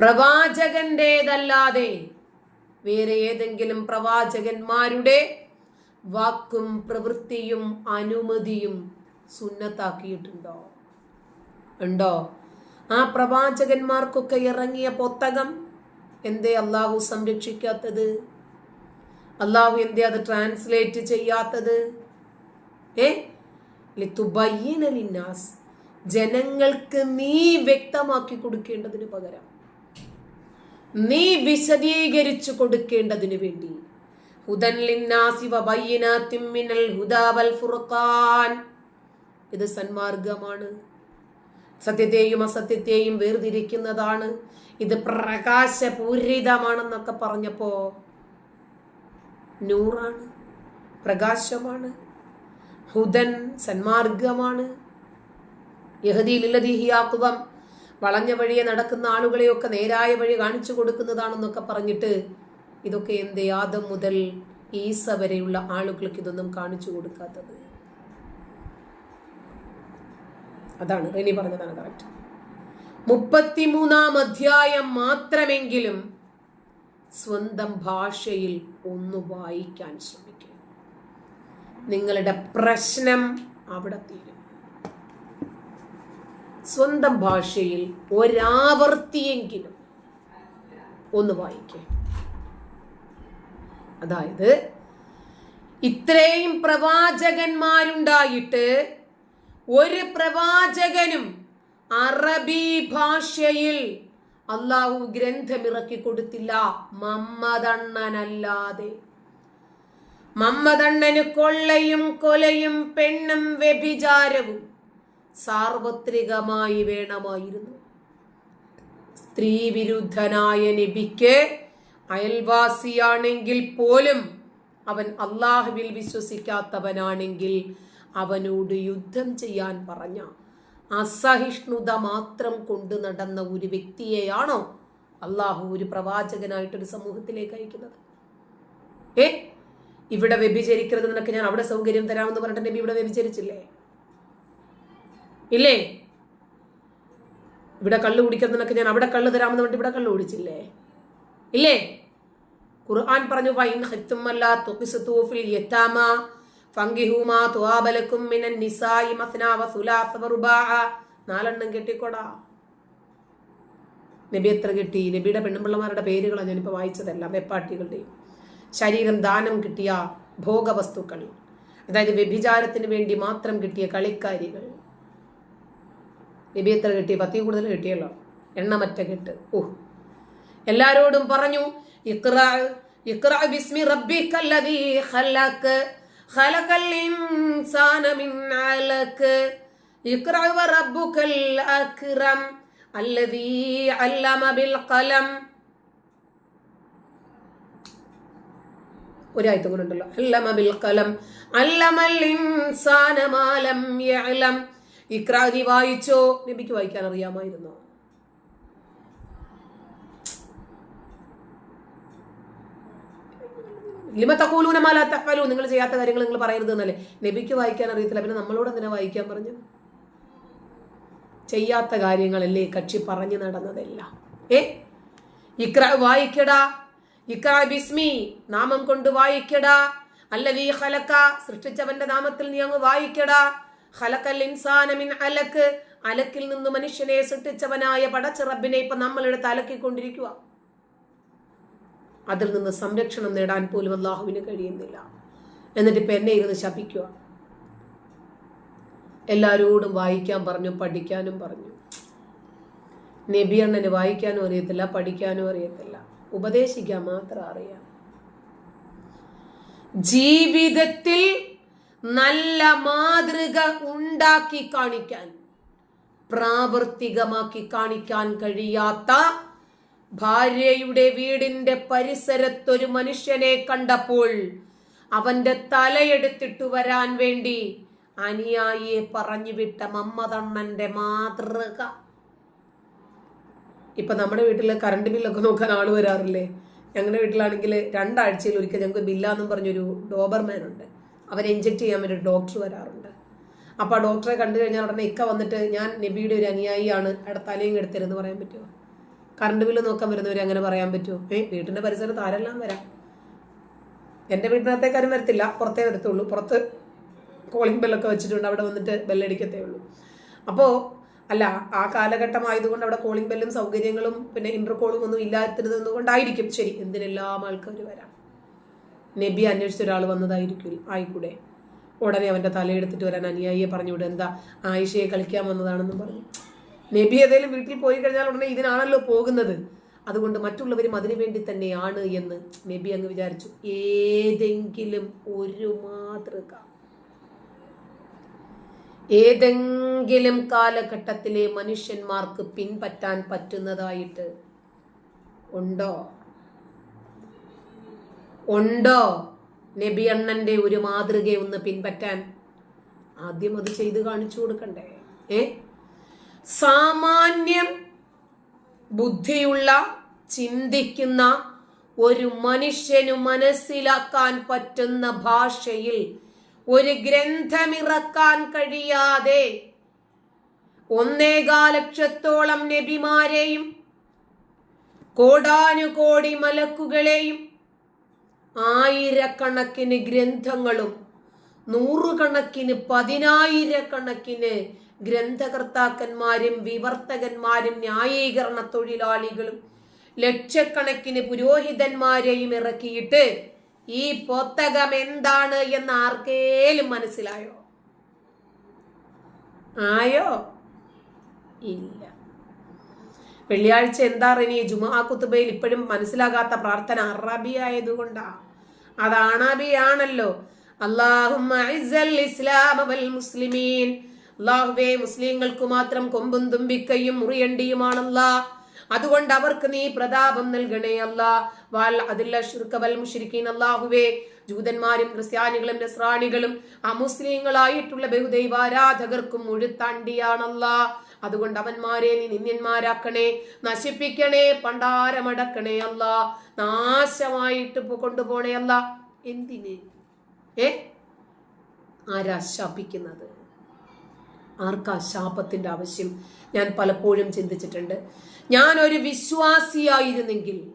പ്രവാചകന്റേതല്ലാതെ വേറെ ഏതെങ്കിലും പ്രവാചകന്മാരുടെ വാക്കും പ്രവൃത്തിയും അനുമതിയും സുന്നത്താക്കിയിട്ടുണ്ടോ? ഉണ്ടോ? ആ പ്രവാചകന്മാർക്കൊക്കെ ഇറങ്ങിയ പുസ്തകം എന്തേ അള്ളാഹു സംരക്ഷിക്കാത്തത്? അള്ളാഹു എന്തേ അത് ട്രാൻസ്ലേറ്റ് ചെയ്യാത്തത്? ഏ? ജനങ്ങൾക്ക് നീ വ്യക്തമാക്കി കൊടുക്കേണ്ടതിന് പകരം നീ വിശദീകരിച്ചു കൊടുക്കേണ്ടതിനു വേണ്ടി. ഹുദൻ ഹുദാ വൽ ഫുർഖാൻ. ഇത് സന്മാർഗമാണ്. സത്യത്തെയും അസത്യത്തെയും വേർതിരിക്കുന്നതാണ്. ഇത് പ്രകാശപൂരിതമാണെന്നൊക്കെ പറഞ്ഞപ്പോ നൂറാണ്. പ്രകാശമാണ്. ഹുദൻ സന്മാർഗമാണ്. യഹദിയിലതീഹിയാക്കുവം വളഞ്ഞ വഴിയെ നടക്കുന്ന ആളുകളെയൊക്കെ നേരായ വഴി കാണിച്ചു കൊടുക്കുന്നതാണെന്നൊക്കെ പറഞ്ഞിട്ട് ഇതൊക്കെ എന്തേ ആദം മുതൽ ഈസ വരെയുള്ള ആളുകൾക്ക് ഇതൊന്നും കാണിച്ചു കൊടുക്കാത്തത്. അതാണ് റെനി പറഞ്ഞതാണ് കറക്റ്റ് മുപ്പത്തിമൂന്നാം അധ്യായം മാത്രമെങ്കിലും സ്വന്തം ഭാഷയിൽ ഒന്ന് വായിക്കാൻ ശ്രമിക്കുക. നിങ്ങളുടെ പ്രശ്നം അവിടെ തീരും. സ്വന്തം ഭാഷയിൽ ഒരാവർത്തിയെങ്കിലും ഒന്ന് വായിക്കേ. അതായത് ഇത്രയും പ്രവാചകന്മാരുണ്ടായിട്ട് ഒരു പ്രവാചകനും അറബി ഭാഷയിൽ അള്ളാഹു ഗ്രന്ഥമിറക്കി കൊടുത്തില്ല. മമ്മദണ്ണനല്ലാതെ. മമ്മദണ്ണന് കൊള്ളയും കൊലയും പെണ്ണും വ്യഭിചാരവും. സാർവത്രികമായി വേണമായിരുന്നു. സ്ത്രീ വിരുദ്ധനായ നബിക്ക് അയൽവാസിയാണെങ്കിൽ പോലും അവൻ അള്ളാഹുവിൽ വിശ്വസിക്കാത്തവനാണെങ്കിൽ അവനോട് യുദ്ധം ചെയ്യാൻ പറഞ്ഞ അസഹിഷ്ണുത മാത്രം കൊണ്ടു നടന്ന ഒരു വ്യക്തിയെയാണോ അള്ളാഹു ഒരു പ്രവാചകനായിട്ടൊരു സമൂഹത്തിലേക്ക് അയക്കുന്നത്? ഏ? ഇവിടെ വ്യഭിചരിക്കരുത് നിനക്ക് ഞാൻ അവിടെ സൗകര്യം തരാമെന്ന് പറഞ്ഞിട്ട് നബി ഇവിടെ വ്യഭിചരിച്ചില്ലേ? ഇല്ലേ? ഇവിടെ കള്ള് കുടിക്കുന്നതിനൊക്കെ ഞാൻ അവിടെ കള്ള് തരാമെന്ന് വേണ്ടി ഇവിടെ കള്ള് കുടിച്ചില്ലേ? ഇല്ലേ? ഖുർആൻ പറഞ്ഞു വൈൻ ഹത്തുമല്ല തുഖിസതു ഫിൽ യതാമ ഫങ്കിഹുമാ തുആബലക്കും മിനൻ നിസായി മസ്ന വ സുലാസ നാലെണ്ണം കെട്ടിക്കോടാ. നബി എത്ര കിട്ടി? നബിയുടെ പെണ്ണുപിള്ളമാരുടെ പേരുകളാണ് ഞാനിപ്പോൾ വായിച്ചതെല്ലാം വെപ്പാട്ടികളുടെയും ശരീരം ദാനം കിട്ടിയ ഭോഗവസ്തുക്കൾ അതായത് വ്യഭിചാരത്തിന് വേണ്ടി മാത്രം കിട്ടിയ കളിക്കാരികൾ. നബി എത്ര കിട്ടി? പത്തി കൂടുതൽ കിട്ടിയല്ലോ. എണ്ണമറ്റ കിട്ട്. ഓ എല്ലാരോടും പറഞ്ഞു ഇഖ്റാ ഇഖ്റ ബിസ്മി റബ്ബിക്കല്ലദീ ഖലഖ് ഖലഖൽ ഇൻസാന മിൻ അലഖ് ഇഖ്റാ വറബ്ബുക്കൽ അക്രം അല്ലദീ അല്ലമ ബിൽ ഖലം. ഒരായത്ത് കൂടെ ഉണ്ടല്ലോ. അല്ലമ ബിൽ ഖലം അല്ലമൽ ഇൻസാന മാലം യഅലം ഇഖ്റാ നീ വായിച്ചോ? നബിക്ക് വായിക്കാൻ അറിയാമായിരുന്നോ? ലിമ തക്കൂലൂന മാല തഫലു നിങ്ങൾ ചെയ്യാത്ത കാര്യങ്ങൾ നിങ്ങൾ പറയരുത് എന്നല്ലേ? നബിക്ക് വായിക്കാൻ അറിയത്തില്ല. പിന്നെ നമ്മളോട് എന്തിനാ വായിക്കാൻ പറഞ്ഞു ചെയ്യാത്ത കാര്യങ്ങളല്ലേ കക്ഷി പറഞ്ഞു നടന്നതെല്ലാം. ഏ? ഇക്ര വായിക്കടാ. ഇക്ര ബിസ്മി നാമം കൊണ്ട് വായിക്കടാ. അല്ലവീ ഹലക്ക സൃഷ്ടിച്ചവന്റെ നാമത്തിൽ നീ അങ്ങ് വായിക്കടാ. ഖലക്കൽ ഇൻസാന മിൻ അലക്ക് അലക്കിൽ നിന്ന് മനുഷ്യനെ സൃഷ്ടിച്ചവനായ പടച്ചിറബിനെ ഇപ്പൊ നമ്മളെടുത്ത് അലക്കിക്കൊണ്ടിരിക്കുക അതിൽ നിന്ന് സംരക്ഷണം നേടാൻ പോലും അള്ളാഹുവിന് കഴിയുന്നില്ല. എന്നിട്ട് ഇപ്പൊ എന്നെ ഇരുന്ന് ശപിക്കുക എല്ലാരോടും വായിക്കാൻ പറഞ്ഞു പഠിക്കാനും പറഞ്ഞു. നബി വായിക്കാനും അറിയത്തില്ല പഠിക്കാനും അറിയത്തില്ല. ഉപദേശിക്കാൻ മാത്രം അറിയാം. ജീവിതത്തിൽ നല്ല മാതൃക ഉണ്ടാക്കി കാണിക്കാൻ പ്രാവർത്തികമാക്കി കാണിക്കാൻ കഴിയാത്ത ഭാര്യയുടെ വീടിന്റെ പരിസരത്തൊരു മനുഷ്യനെ കണ്ടപ്പോൾ അവന്റെ തലയെടുത്തിട്ട് വരാൻ വേണ്ടി അനുയായിയെ പറഞ്ഞു വിട്ട മമ്മതണ്ണന്റെ മാതൃക. ഇപ്പൊ നമ്മുടെ വീട്ടിൽ കറണ്ട് ബില്ലൊക്കെ നോക്കാൻ ആൾ വരാറില്ലേ? ഞങ്ങളുടെ വീട്ടിലാണെങ്കിൽ രണ്ടാഴ്ചയിൽ ഒരിക്കൽ ഞങ്ങൾക്ക് ബില്ലാന്നും പറഞ്ഞൊരു ഡോബർമാൻ ഉണ്ട്. അവരെ ഇഞ്ചെക്ട് ചെയ്യാൻ വേണ്ടി ഡോക്ടർ വരാറുണ്ട്. അപ്പോൾ ആ ഡോക്ടറെ കണ്ടു കഴിഞ്ഞാൽ ഉടനെ ഇക്ക വന്നിട്ട് ഞാൻ നബിയുടെ ഒരു അനുയായിയാണ് അവിടെ തലയും എടുത്തരുതെന്ന് പറയാൻ പറ്റുമോ കറണ്ട് ബില്ല് നോക്കാൻ വരുന്നവർ അങ്ങനെ പറയാൻ പറ്റുമോ ഏ വീട്ടിന്റെ പരിസരത്ത് ആരെല്ലാം വരാം? എന്റെ വീട്ടിനകത്തേക്കാരും വരത്തില്ല പുറത്തേ വരത്തുള്ളൂ. പുറത്ത് കോളിംഗ് ബെല്ലൊക്കെ വെച്ചിട്ടുണ്ട് അവിടെ വന്നിട്ട് ബെല്ലടിക്കത്തേ ഉള്ളൂ. അപ്പോൾ അല്ല ആ കാലഘട്ടമായതുകൊണ്ട് അവിടെ കോളിംഗ് ബെല്ലും സൗകര്യങ്ങളും പിന്നെ ഇന്റർകോളും ഒന്നും ഇല്ലാത്തിരുന്നത് ശരി എന്തിനെല്ലാം ആൾക്കാർ വരാം? നബി അന്വേഷിച്ച ഒരാൾ വന്നതായിരിക്കും ആയിക്കൂടെ? ഉടനെ അവന്റെ തലയെടുത്തിട്ട് വരാൻ അനുയായിയെ പറഞ്ഞു വിടും. എന്താ ആയിഷയെ കളിക്കാൻ വന്നതാണെന്നും പറഞ്ഞു. നബി ഏതെങ്കിലും വീട്ടിൽ പോയി കഴിഞ്ഞാൽ ഉടനെ ഇതിനാണല്ലോ പോകുന്നത്. അതുകൊണ്ട് മറ്റുള്ളവരും അതിനു വേണ്ടി തന്നെയാണ് എന്ന് നബി അങ്ങ് വിചാരിച്ചു. ഏതെങ്കിലും ഒരു മാതൃക. ഏതെങ്കിലും കാലഘട്ടത്തിലെ മനുഷ്യന്മാർക്ക് പിൻപറ്റാൻ പറ്റുന്നതായിട്ട് ഉണ്ടോ? ഉണ്ടോ? നബി അണ്ണന്റെ ഒരു മാതൃക ഒന്ന് പിൻപറ്റാൻ ആദ്യം അത് ചെയ്ത് കാണിച്ചു കൊടുക്കണ്ടേ? ഏ? സാമാന്യം ബുദ്ധിയുള്ള ചിന്തിക്കുന്ന ഒരു മനുഷ്യനു മനസ്സിലാക്കാൻ പറ്റുന്ന ഭാഷയിൽ ഒരു ഗ്രന്ഥമിറക്കാൻ കഴിയാതെ ഒന്നേകാലക്ഷത്തോളം നബിമാരെയും കോടാനുകോടി മലക്കുകളെയും ആയിരക്കണക്കിന് ഗ്രന്ഥങ്ങളും നൂറുകണക്കിന് പതിനായിരക്കണക്കിന് ഗ്രന്ഥകർത്താക്കന്മാരും വിവർത്തകന്മാരും ന്യായീകരണ തൊഴിലാളികളും ലക്ഷക്കണക്കിന് പുരോഹിതന്മാരെയും ഇറക്കിയിട്ട് ഈ പുസ്തകം എന്താണ് എന്ന് ആർക്കേലും മനസ്സിലായോ? ആയോ? ഇല്ല. വെള്ളിയാഴ്ച എന്താ റിനി ജുമാ കുത്തുബയിൽ ഇപ്പോഴും മനസ്സിലാകാത്ത പ്രാർത്ഥന അറബി ആയതുകൊണ്ടാ. അത് ആണാബി മുസ്ലിമീൻ. മുസ്ലിങ്ങൾക്ക് മാത്രം കൊമ്പും തുമ്പിക്കയും മുറിയണ്ടിയുമാണല്ലാ. അതുകൊണ്ട് അവർക്ക് നീ പ്രതാപം നൽകണേ അല്ല. വാൽ അള്ളാഹുവേ ജൂതന്മാരും ക്രിസ്ത്യാനികളും നസ്രാണികളും അമുസ്ലിങ്ങളായിട്ടുള്ള ബഹുദൈവാരാധകർക്കും മുഴുത്താണ്ടിയാണല്ല അതുകൊണ്ട് അവന്മാരെ നീ നിന്യന്മാരാക്കണേ നശിപ്പിക്കണേ പണ്ടാരമടക്കണേ അല്ല. നാശമായിട്ട് കൊണ്ടുപോണേ അല്ല. എന്തിന്? ഏ? ആരാ ശാപിക്കുന്നത്? ആർക്കാ ശാപത്തിന്റെ ആവശ്യം? ഞാൻ പലപ്പോഴും ചിന്തിച്ചിട്ടുണ്ട്. ഞാൻ ഒരു വിശ്വാസിയായിരുന്നെങ്കിൽ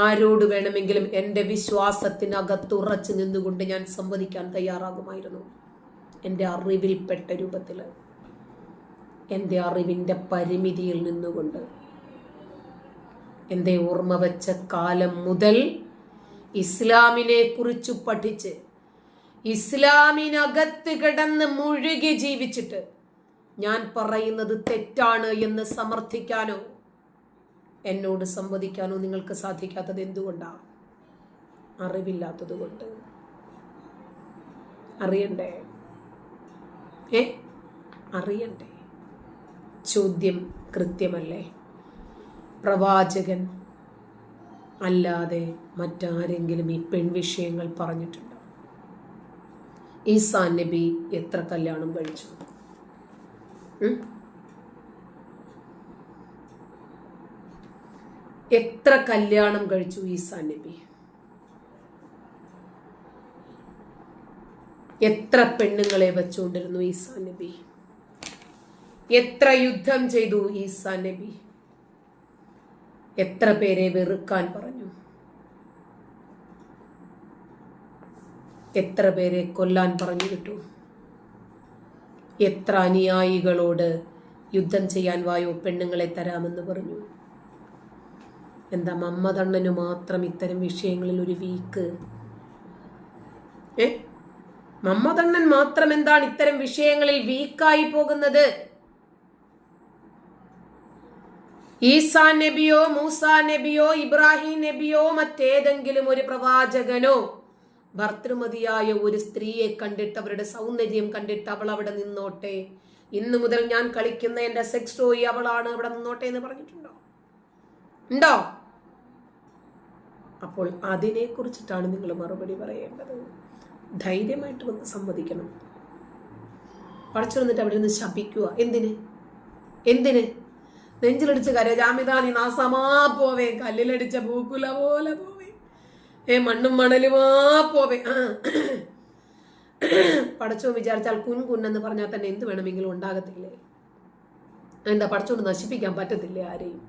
ആരോട് വേണമെങ്കിലും എന്റെ വിശ്വാസത്തിനകത്തുറച്ചു നിന്നുകൊണ്ട് ഞാൻ സംവദിക്കാൻ തയ്യാറാകുമായിരുന്നു. എന്റെ അറിവിൽപ്പെട്ട രൂപത്തിൽ എന്റെ അറിവിന്റെ പരിമിതിയിൽ നിന്നുകൊണ്ട്. എന്റെ ഓർമ്മ വച്ച കാലം മുതൽ ഇസ്ലാമിനെ കുറിച്ച് പഠിച്ച് ഇസ്ലാമിനകത്ത് കിടന്ന് മുഴുകി ജീവിച്ചിട്ട് ഞാൻ പറയുന്നത് തെറ്റാണ് എന്ന് സമർത്ഥിക്കാനോ എന്നോട് സംവദിക്കാനോ നിങ്ങൾക്ക് സാധിക്കാത്തത് എന്തുകൊണ്ടാണ് അറിവില്ലാത്തത് കൊണ്ട് അറിയണ്ടേ? ഏ? അറിയണ്ടേ? ചോദ്യം കൃത്യമല്ലേ? പ്രവാചകൻ അല്ലാതെ മറ്റാരെങ്കിലും ഈ പെൺവിഷയങ്ങൾ പറഞ്ഞിട്ടുണ്ടോ? ഈസാ നബി എത്ര കല്യാണം കഴിച്ചു? എത്ര കല്യാണം കഴിച്ചു ഈസാ നബി? എത്ര പെണ്ണുങ്ങളെ വെച്ചുകൊണ്ടിരുന്നു ഈസാ നബി? എത്ര യുദ്ധം ചെയ്തു ഈസാ നബി? എത്ര പേരെ വെറുക്കാൻ പറഞ്ഞു? എത്ര പേരെ കൊല്ലാൻ പറഞ്ഞു കിട്ടു എത്ര അനുയായികളോട് യുദ്ധം ചെയ്യാൻ വായോ പെണ്ണുങ്ങളെ തരാമെന്ന് പറഞ്ഞു? എന്താ മമ്മതണ്ണന് മാത്രം ഇത്തരം വിഷയങ്ങളിൽ ഒരു വീക്ക്? ഏ? മമ്മതണ്ണൻ മാത്രം എന്താണ് ഇത്തരം വിഷയങ്ങളിൽ വീക്കായി പോകുന്നത്? ഈസാ നബിയോ മൂസാ നബിയോ ഇബ്രാഹിം നബിയോ മറ്റേതെങ്കിലും ഒരു പ്രവാചകനോ? ഭർത്തൃമതിയായ ഒരു സ്ത്രീയെ കണ്ടിട്ട് അവരുടെ സൗന്ദര്യം കണ്ടിട്ട് അവൾ അവിടെ നിന്നോട്ടെ. ഇന്നു മുതൽ ഞാൻ കളിക്കുന്ന എന്റെ സെക്സ് ടോയി അവളാണ് അവിടെ നിന്നോട്ടെ എന്ന് പറഞ്ഞിട്ടുണ്ടോ? ഉണ്ടോ? അപ്പോൾ അതിനെ കുറിച്ചിട്ടാണ് നിങ്ങൾ മറുപടി പറയേണ്ടത്. ധൈര്യമായിട്ട് വന്ന് സമ്മതിക്കണം. പഠിച്ചു വന്നിട്ട് അവിടെ നിന്ന് ശപിക്കുക. എന്തിന്? എന്തിന്? നെഞ്ചിലടിച്ച് കര ജാമിതാനി നാസമാ പോവേ. കല്ലിലടിച്ച പൂക്കുല പോലെ പോവേ. ഏ മണ്ണും മണലുമാ പോവേ. ആ പടച്ചോ വിചാരിച്ചാൽ കുൻ കുന്നെന്ന് പറഞ്ഞാൽ തന്നെ എന്ത് വേണമെങ്കിലും ഉണ്ടാകത്തില്ലേ? എന്താ പടച്ചോണ്ട് നശിപ്പിക്കാൻ പറ്റത്തില്ലേ ആരെയും?